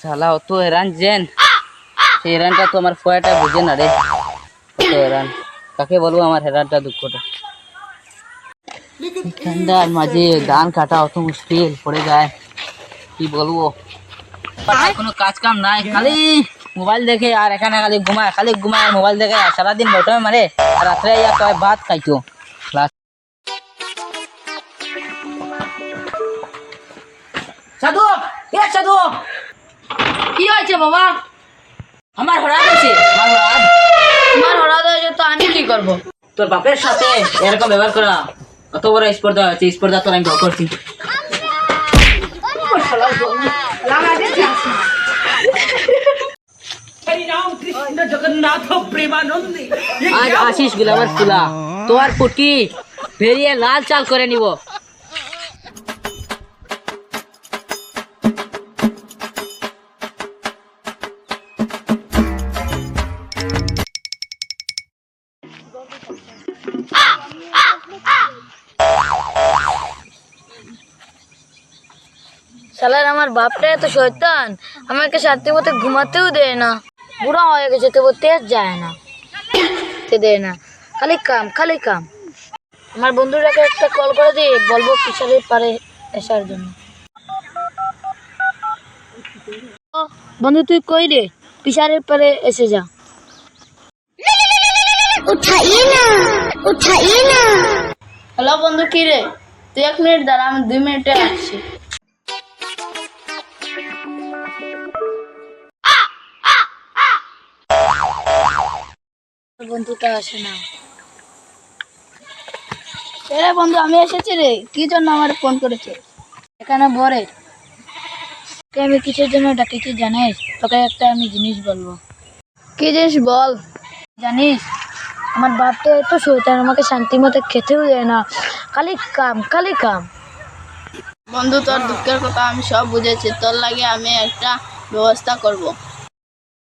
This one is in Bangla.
শালা অত হেরান জেন সেই হেরানটা তো আমার ফয়াটা বুঝে না রে অত হেরান কাকে বলবো আমার হেরানটা দুঃখটা এই ঠান্ডার মাঝে ধান কাটা অত মুশকিল পড়ে যায় কি বলবো আর কোনো কাজ কাম নাই খালি মোবাইল দেখে আর এখানে খালি ঘুমায় খালি ঘুমায় আর মোবাইল দেখে আর সারাদিন বটে মারে আর রাত্রে ইয়া কয় ভাত খাইতো সাধু এ সাধু। কি হয়েছে বাবা? আমার হরাদ আছে আমার হরাদ তোমার হয়েছে তো আমি কি করব? তোর বাপের সাথে এরকম ব্যবহার করা অত বড় স্পর্ধা আছে স্পর্ধা তোর আমি ভোগ করছি। আজ আসিস গুলাবার ফুলা। তোর পুটকি ভেরিয়ে লাল চাল করে নিব। শালার, আমার বাপটা এত শয়তান। আমাকে শান্তি মতো ঘুমাতেও দেয় না। বুড়া হয়ে গেছে, তবু তেজ যায় না। দেয় না। খালি কাম খালি কাম। আমার বন্ধুটাকে একটা কল করে দিয়ে বলব পিছালে পারে আসার জন্য। বন্ধু, তুই কই রে? পিছারের পারে এসে যা। হ্যালো বন্ধু কি রে? তুই এক মিনিট দাঁড়া আমি দুই মিনিটে আসছি। বন্ধুটা আসে না? এরে বন্ধু আমি এসেছি রে। কি জন্য আমার ফোন করেছে? এখানে বরে। আমি কিসের জন্য ডাকেছি জানিস? তোকে একটা আমি জিনিস বলব। কি জিনিস বল? জানিস? আমার বাপটা এত শৈতান আমাকে শান্তি মতো খেতেও দেয় না। খালি কাম খালি কাম। বন্ধু, তোর দুঃখের কথা আমি সব বুঝেছি। তোর লাগে আমি একটা ব্যবস্থা করব।